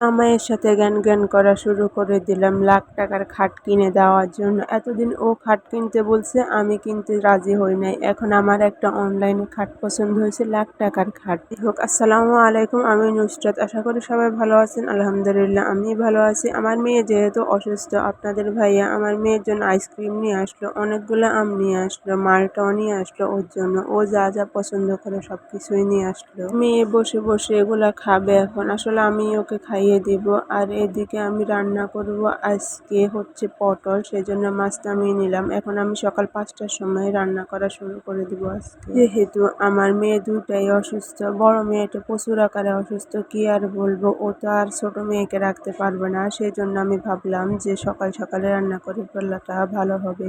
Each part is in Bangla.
মায়ের সাথে জ্ঞান জ্ঞান করা শুরু করে দিলাম। লাখ টাকার খাট কিনে দেওয়ার জন্য। এতদিন ও খাট কিনতে বলছে, আমি কিনতে রাজি হই নাই। এখন আমার একটা অনলাইনে খাট পছন্দ হয়েছে, লাখ টাকার খাট। হোক, আসসালামু আলাইকুম, আমি নুসরাত। আশা করি সবাই ভালো আছেন। আলহামদুলিল্লাহ, আমি ভালো আছি। আমার মেয়ে যেহেতু অসুস্থ, আপনাদের ভাইয়া আমার মেয়ের জন্য আইসক্রিম নিয়ে আসলো, অনেকগুলো আম নিয়ে আসলো, মালটাও নিয়ে আসলো ওর জন্য। ও যা যা পছন্দ করে সব কিছুই নিয়ে আসলো। মেয়ে বসে বসে এগুলা খাবে এখন। আসলে আমি ওকে খাই খাইয়ে দিব। আর এদিকে আমি রান্না করব আজকে হচ্ছে পটল সেই জন্য মাছ নামিয়ে নিলাম। এখন আমি সকাল পাঁচটার সময় রান্না করা শুরু করে দিব আজকে। যেহেতু আমার মেয়ে দুটাই অসুস্থ, বড় মেয়েটা প্রচুর আকারে অসুস্থ, কি আর বলব? ও তো আর ছোট মেয়েকে রাখতে পারবে না। সেই জন্য আমি ভাবলাম যে সকাল সকালে রান্না করে ফেলাটা ভালো হবে।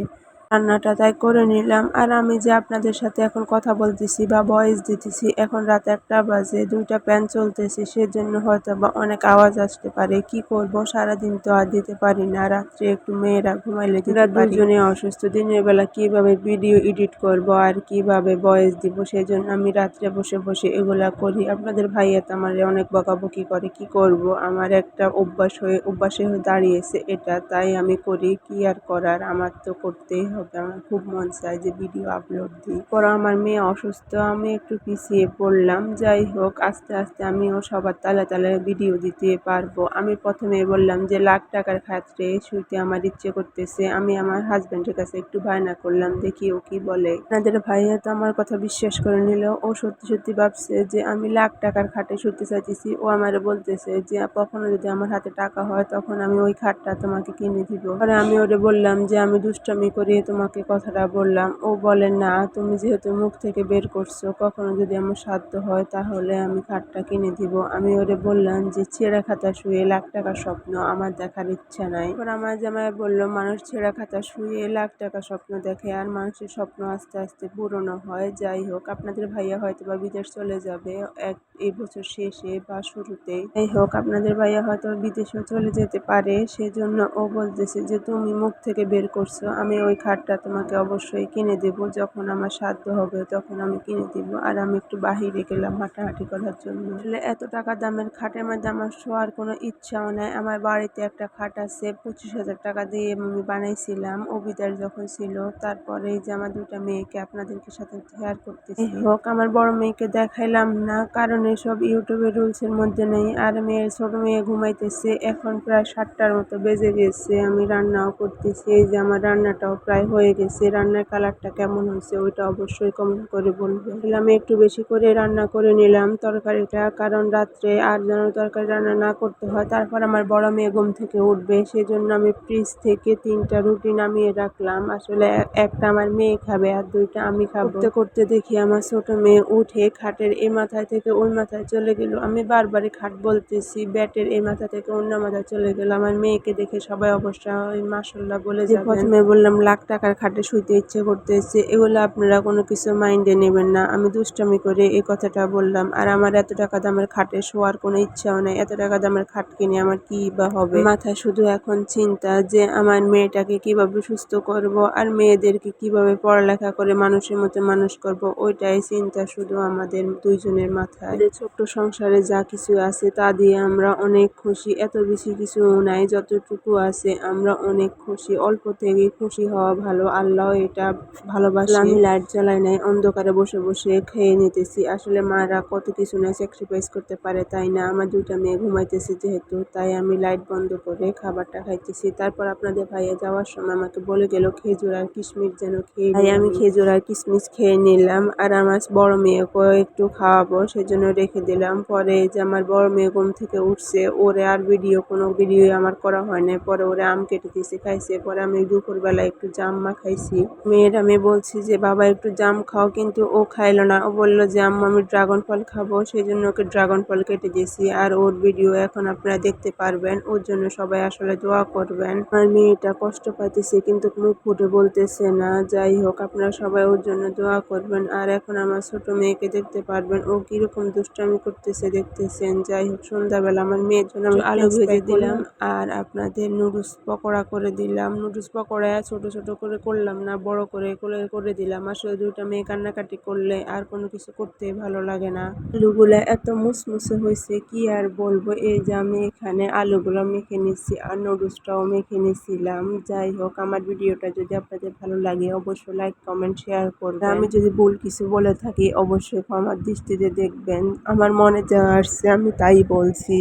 রান্নাটা তাই করে নিলাম। আর আমি যে আপনাদের সাথে এখন কথা বলতেছি বা ভয়েস দিতেছি এখন রাত একটা বাজে দুইটা প্যান চলতেছে সেজন্য হয়তো বা অনেক আওয়াজ আসতে পারে। কি করব? সারাদিন তো আর দিতে পারি না। রাত্রে একটু মেয়েরা ঘুমাইলে দিতে পারি। দুজনে অসুস্থ। দিনের বেলা কীভাবে ভিডিও এডিট করব আর কীভাবে ভয়েস দিব? সেজন্য আমি রাত্রে বসে বসে এগুলা করি। আপনাদের ভাইয়া তো আমার অনেক বকাবকি করে। কি করব? আমার একটা অভ্যাস হয়ে অভ্যাসে হয়ে দাঁড়িয়েছে এটা। তাই আমি করি। কি আর করার? আমার তো করতেই হবে আমার খুব মন চায় যে ভিডিও আপলোড দিই। পর আমার মেয়ে অসুস্থ, আমি একটু পিছিয়ে পড়লাম। যাই হোক, আস্তে আস্তে আমিও সবার তালে তালে ভিডিও দিতে পারব। আমি প্রথমে বললাম যে, লাখ টাকার খাত্রে শুইতে আমার ইচ্ছে করতেছে। আমি আমার হাজব্যান্ডের কাছে একটু বায়না করলাম, দেখি ও কি বলে। আপনাদের ভাইয়া তো আমার কথা বিশ্বাস করে নিল। ও সত্যি সত্যি ভাবছে যে, আমি লাখ টাকার খাটে শুতে চাইতেছি। ও আমার বলতেছে যে, কখনো যদি আমার হাতে টাকা হয়, তখন আমি ওই খাটটা তোমাকে কিনে দিব। আমি ওরে বললাম যে, আমি দুষ্টামি করে তোমাকে কথাটা বললাম। ও বলে, না, তুমি যেহেতু মুখ থেকে বের করছ, কখনো যদি আমার সাধ্য হয়, তাহলে আমি খাটটা কিনে দিব। আমি ওরে বললাম যে, ছেঁড়া খাতা শুয়ে লাখ টাকার স্বপ্ন, আমার দেখার ইচ্ছা নাই। এবার আমার জামাই বলল, মানুষ ছেঁড়া খাতা শুয়ে লাখ টাকা স্বপ্ন দেখে, আর মানুষের স্বপ্ন আস্তে আস্তে পূরণও হয়। যাই হোক, আপনাদের ভাইয়া হয়তো বা বিদেশ চলে যাবে এক, এই বছর শেষে বা শুরুতে। যাই হোক, আপনাদের ভাইয়া হয়তো বিদেশেও চলে যেতে পারে। সেজন্য ও বলতেছে যে, তুমি মুখ থেকে বের করছ, আমি ওই খাটটা তোমাকে অবশ্যই কিনে দেব। যখন আমার সাধ্য হবে তখন আমি কিনে দিব। আর আমি একটু বাহিরে গেলাম হাঁটাহাঁটি করার জন্য। আসলে এত টাকা দামের খাটের মধ্যে আমার শোয়ার কোনো ইচ্ছাও নাই। আমার বাড়িতে একটা খাট আছে, পঁচিশ হাজার টাকা দিয়ে আমি বানাইছিলাম। অবিদার যখন ছিল, তারপরে যে আমার দুটা মেয়েকে আপনাদেরকে সাথে শেয়ার করতেছি। হোক, আমার বড় মেয়েকে দেখাইলাম না, কারণ এসব ইউটিউবের রুলসের মধ্যে নেই। আর মেয়ের ছোট মেয়ে ঘুমাইতেছে, এখন প্রায় সাতটার মতো বেজে গেছে। আমি রান্নাও করতেছি, এই যে আমার রান্নাটাও প্রায় হয়ে গেছে রান্নার কালারটা কেমন হয়েছে ওইটা অবশ্যই কমেন্ট করে বলবেন আমি একটু বেশি করে রান্না করে নিলাম তরকারিটা কারণ রাত্রে আর যেন তরকারি রান্না না করতে হয় তারপর আমার বড় মেয়ে ঘুম থেকে উঠবে সেজন্য আমি ফ্রিজ থেকে তিনটা রুটি নামিয়ে রাখলাম। আসলে একটা আমার মেয়ে খাবে আর দুইটা আমি খাব। করতে করতে দেখি আমার ছোট মেয়ে উঠে খাটের এ মাথায় থেকে ওই মাথায় চলে গেল। আমি বারবারই খাট বলতেছি ব্যাটের এই মাথা থেকে অন্য মাথায় চলে গেল। আমার মেয়েকে দেখে সবাই অবশ্যই মাসাল্লাহ বলে যে প্রথমে বললাম লাখ টাকার খাটে শুইতে ইচ্ছে করতেছে। এগুলো আপনারা কোনো কিছু মাইন্ডে নেবেন না। আমি দুষ্টামি করে এই কথাটা বললাম। আর আমার এত টাকা দামের খাটে শোয়ার কোনো ইচ্ছাও নেই। এত টাকা দামের খাট কিনে আমার কি বা হবে? মাথায় শুধু এখন চিন্তা যে আমার মেয়েটাকে কীভাবে সুস্থ করব আর মেয়েদেরকে কীভাবে পড়ালেখা করে মানুষের মতো মানুষ করব, ওইটাই চিন্তা শুধু আমাদের দুইজনের মাথায়। ছোট্ট সংসারে যা কিছু আছে তা দিয়ে আমরা অনেক খুশি। এত বেশি কিছু নাই, যতটুকু আছে আমরা অনেক খুশি। অল্প থেকে খুশি হওয়া ভালো আল্লাহ এটা ভালোবাসে। আমি লাইট জ্বালাই নাই অন্ধকারে বসে বসে খেয়ে নিতেছি। আসলে মারা কত কিছু না স্যাক্রিফাইস করতে পারে তাই না? আমার দুইটা মেয়ে ঘুমাইতেছে যেহেতু তাই আমি লাইট বন্ধ করে খাবারটা খাইতেছি। তারপর আপনাদের ভাইয়া যাওয়ার সময় আমাকে বলে গেল খেজুর আর কিশমিশ যেন খেয়ে তাই আমি খেজুর আর কিশমিশ খেয়ে নিলাম আর আমার বড় মেয়েকেও একটু খাওয়াবো সেজন্য রেখে দিলাম। পরে যে আমার বড় মেয়ে ঘুম থেকে উঠছে ওরে আর ভিডিও কোনো ভিডিও আমার করা হয় না পরে ওরে আম কেটে দিয়েছে খাইছে। পরে আমি দুপুরবেলা একটু জাম মাখাইছি মেয়ের আমি বলছি যে বাবা একটু জাম খাও। কিন্তু ও খাইলো না। ও বলল যে আম্মা আমি ড্রাগন ফল খাব। সেই জন্য ওকে ড্রাগন ফল কেটে দিয়েছি। আর ওর ভিডিও এখন আপনারা দেখতে পারবেন। ওর জন্য সবাই আসলে দোয়া করবেন। আর মেয়েটা কষ্ট পাইতেছে কিন্তু মুখ ফুটে বলতেছে না। যাই হোক আপনারা সবাই ওর জন্য দোয়া করবেন। আর এখন আমার ছোট মেয়েকে দেখতে পারবেন। ও কীরকম দুষ্টামি করতেছে দেখতেছেন। যাই হোক সন্ধ্যাবেলা আমার মেয়ের জন্য আমি আলু ভেজে দিলাম। আর আপনাদের নুডলস পকোড়া করে দিলাম। নুডলস পকোড়া ছোট ছোট করে করলাম না, বড় করে করে করে দিলাম। আসলে দুইটা মেয়ে কান্নাকাটি করলে আর কোনো কিছু করতে ভালো লাগে না। আলুগুলা এত মুসমুসে হয়েছে, কি আর বলব? এই যে আমি এখানে আলুগুলো মেখে নিচ্ছি আর নুডলসটাও মেখে নিছিলাম যাই হোক, আমার ভিডিওটা যদি আপনাদের ভালো লাগে, অবশ্যই লাইক কমেন্ট শেয়ার করবেন। আমি যদি ভুল কিছু বলে থাকি, অবশ্যই আমার দৃষ্টিতে দেখবেন। আমার মনে যা আসছে, আমি তাই বলছি।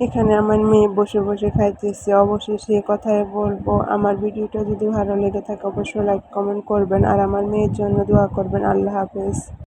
এখানে আমার মেয়ে বসে বসে খাইতেছে। অবশ্যই সে কথাই বলব, আমার ভিডিওটা যদি ভালো লেগে থাকে অবশ্যই লাইক কমেন্ট করবেন। আর আমার মেয়ের জন্য দোয়া করবেন। আল্লাহ হাফেজ।